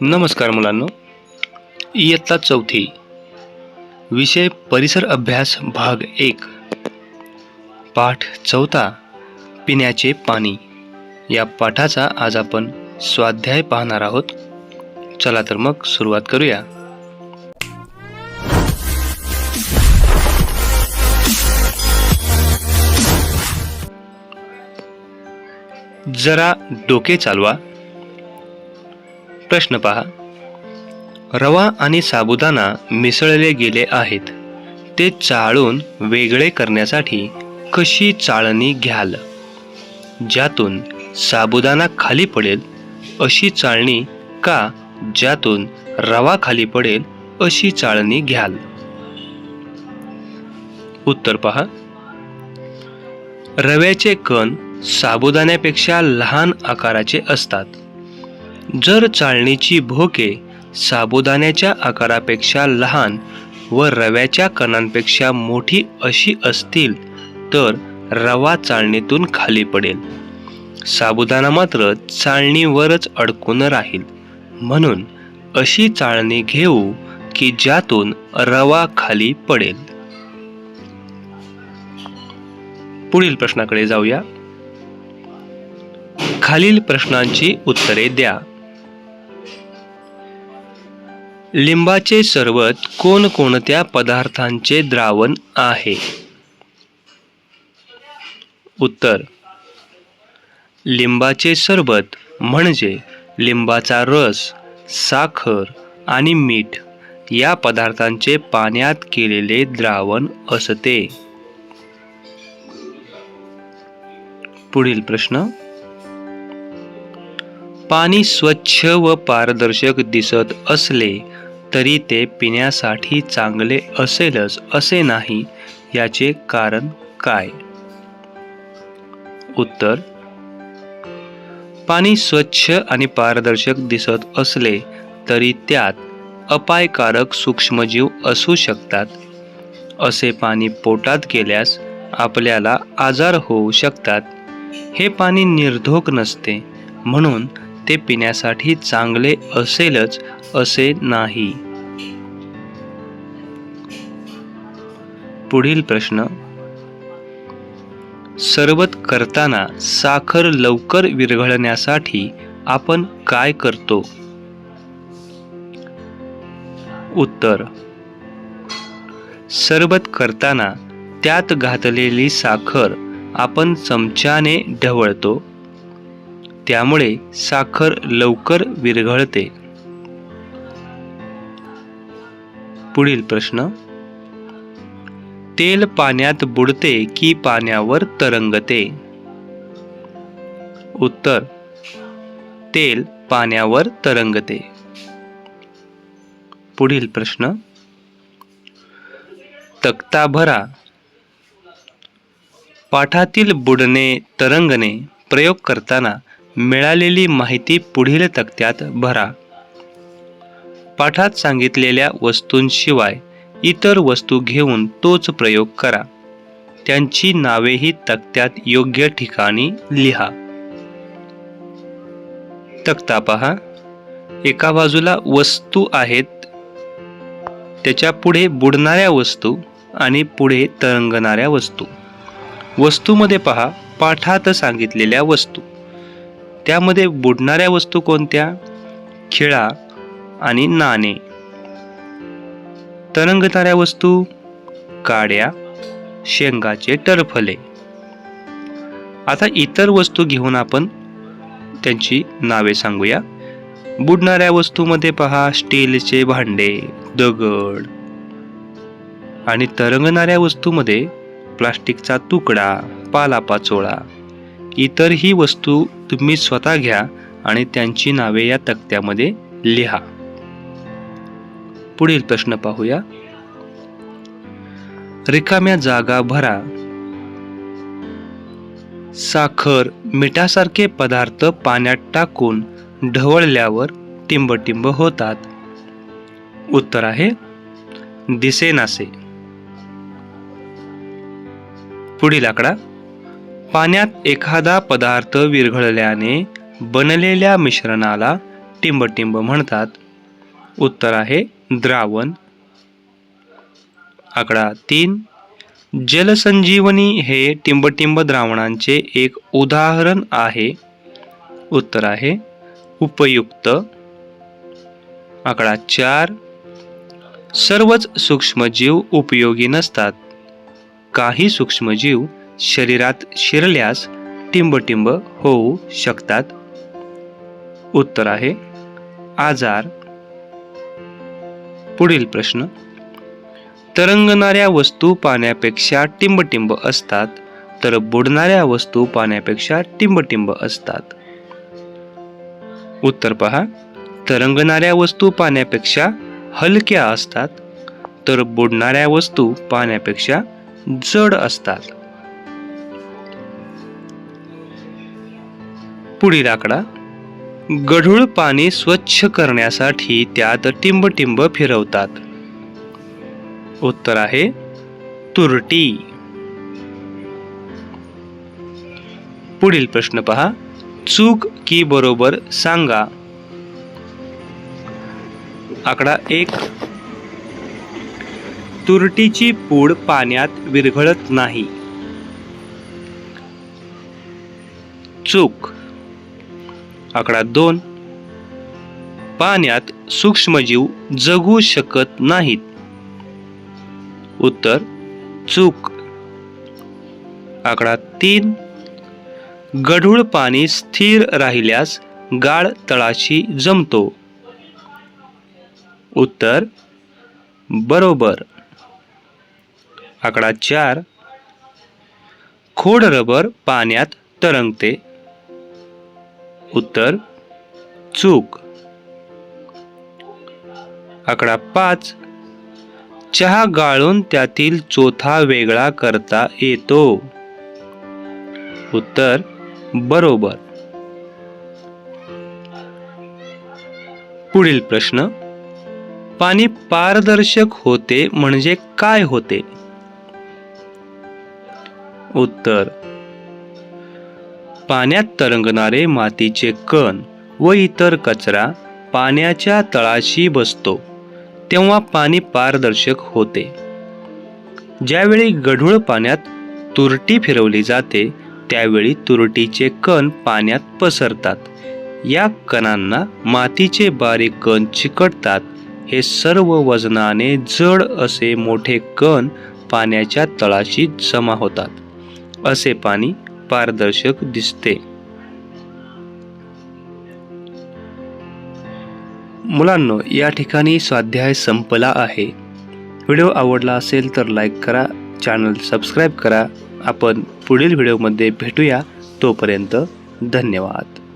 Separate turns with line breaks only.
नमस्कार मुलांनो. इयत्ता चौथी. विषय परिसर अभ्यास भाग एक. पाठ चौथा पिण्याचे पाणी. या पाठाचा आज आपण स्वाध्याय पाहणार आहोत. चला तर मग सुरुवात करूया. जरा डोके चालवा. प्रश्न पहा. रवा आणि साबुदाणा मिसळले गेले आहेत. ते चाळून वेगळे करण्यासाठी कशी चाळणी घ्याल? ज्यातून साबुदाणा खाली पडेल अशी चाळणी का ज्यातून रवा खाली पडेल अशी चाळणी घ्याल? उत्तर पहा. रव्याचे कण साबुदाण्यापेक्षा लहान आकाराचे असतात. जर चाळणीची भोके साबुदाण्याच्या आकारापेक्षा लहान व रव्याच्या कणांपेक्षा मोठी अशी असतील तर रवा चाळणीतून खाली पडेल. साबुदाणा मात्र चाळणीवरच अडकून राहील. म्हणून अशी चाळणी घेऊ की ज्यातून रवा खाली पडेल. पुढील प्रश्नाकडे जाऊया. खालील प्रश्नांची उत्तरे द्या. लिंबाचे सरबत कोणकोणत्या पदार्थांचे द्रावण आहे? उत्तर लिंबाचे सरबत म्हणजे लिंबाचा रस साखर आणि मीठ या पदार्थांचे पाण्यात केलेले द्रावण असते. पुढील प्रश्न पाणी स्वच्छ व पारदर्शक दिसत असले तरी ते पिण्यासाठी चांगले असेलच असे नाही याचे कारण काय? उत्तर पाणी स्वच्छ आणि पारदर्शक दिसत असले तरी त्यात अपायकारक सूक्ष्मजीव असू शकतात. असे पाणी पोटात गेल्यास आपल्याला आजार होऊ शकतात. हे पाणी निर्धोक नसते म्हणून ते पिण्यासाठी चांगले असेलच असे नाही. पुढील प्रश्न. सरबत करताना साखर लवकर विरघळण्यासाठी आपण काय करतो? उत्तर. सरबत करताना त्यात घातलेली साखर आपण चमच्याने ढवळतो. त्यामुळे साखर लवकर विरघळते. पुढील प्रश्न. तेल पाण्यात बुडते की पाण्यावर तरंगते? उत्तर तेल पाण्यावर तरंगते. पुढील प्रश्न. तक्ता भरा. पाठातील बुडणे तरंगणे प्रयोग करताना मिळालेली माहिती पुढील तक्त्यात भरा. पाठात सांगितलेल्या वस्तूंशिवाय इतर वस्तू घेऊन तोच प्रयोग करा. त्यांची नावेही तक्त्यात योग्य ठिकाणी लिहा. तक्ता पहा. एका बाजूला वस्तू आहेत त्याच्या पुढे बुडणाऱ्या वस्तू आणि पुढे तरंगणाऱ्या वस्तू. वस्तूमध्ये पहा पाठात सांगितलेल्या वस्तू. त्यामध्ये बुडणाऱ्या वस्तू कोणत्या? खिळा आणि नाणे. तरंगताऱ्या वस्तू काड्या शेंगाचे टरफले. आता इतर वस्तू घेऊन आपण त्यांची नावे सांगूया. बुडणाऱ्या वस्तूमध्ये पहा स्टीलचे भांडे दगड. आणि तरंगणाऱ्या वस्तूमध्ये प्लास्टिकचा तुकडा पालापाचोळा इतरही वस्तू तुम्ही स्वतः घ्या आणि त्यांची नावे या तक्त्यामध्ये लिहा. पुढील प्रश्न पाहूया. रिकाम्या जागा भरा. साखर मिठासारखे पदार्थ पाण्यात टाकून ढवळल्यावर टिंबटिंब होतात. उत्तर आहे दिसेनासे. पुढील आकडा पाण्यात एखादा पदार्थ विरघळल्याने बनलेल्या मिश्रणाला टिंबटिंब म्हणतात. उत्तर आहे द्रावण. आकडा तीन. जलसंजीवनी हे टिंबटिंब द्रावणांचे एक उदाहरण आहे. उत्तर आहे उपयुक्त. आकडा चार. सर्वच सूक्ष्मजीव उपयोगी नसतात. काही सूक्ष्मजीव शरीरात शिरल्यास टिंबटिंब होऊ शकतात. उत्तर आहे आजार. पुढील प्रश्न. तरंगणाऱ्या वस्तू पाण्यापेक्षा टिंबटिंब असतात तर बुडणाऱ्या वस्तू पाण्यापेक्षा टिंबटिंब असतात. उत्तर पहा. तरंगणाऱ्या वस्तू पाण्यापेक्षा हलक्या असतात तर बुडणाऱ्या वस्तू पाण्यापेक्षा जड असतात. पुढील आकडा. गढूळ पाणी स्वच्छ करण्यासाठी त्यात टिंबटिंब फिरवतात. उत्तर आहे तुरटी. पुढील प्रश्न पहा चूक की बरोबर सांगा. आकडा एक. तुरटीची पूड पाण्यात विरघळत नाही. चूक. आकडा दोन. पाण्यात सूक्ष्मजीव जगू शकत नाहीत. उत्तर चूक. आकडा तीन. गढूळ पाणी स्थिर राहिल्यास गाळ तळाशी जमतो. उत्तर बरोबर. आकडा चार. खोड रबर पाण्यात तरंगते. उत्तर चूक. आकडा पाच. चहा गाळून त्यातील चोथा वेगळा करता येतो. उत्तर बरोबर. पुढील प्रश्न. पाणी पारदर्शक होते म्हणजे काय होते? उत्तर पाण्यात तरंगणारे मातीचे कण व इतर कचरा पाण्याच्या तळाशी बसतो तेव्हा पाणी पारदर्शक होते. ज्यावेळी गढूळ पाण्यात तुरटी फिरवली जाते त्यावेळी तुरटीचे कण पाण्यात पसरतात. या कणांना मातीचे बारीक कण चिकटतात. हे सर्व वजनाने जड असे मोठे कण पाण्याच्या तळाशी जमा होतात. असे पाणी पारदर्शक दिसते. मुलांनो या ठिकाणी स्वाध्याय संपला आहे. व्हिडिओ आवडला असेल तर लाईक करा चॅनल सबस्क्राईब करा. आपण पुढील व्हिडिओमध्ये भेटूया. तोपर्यंत धन्यवाद.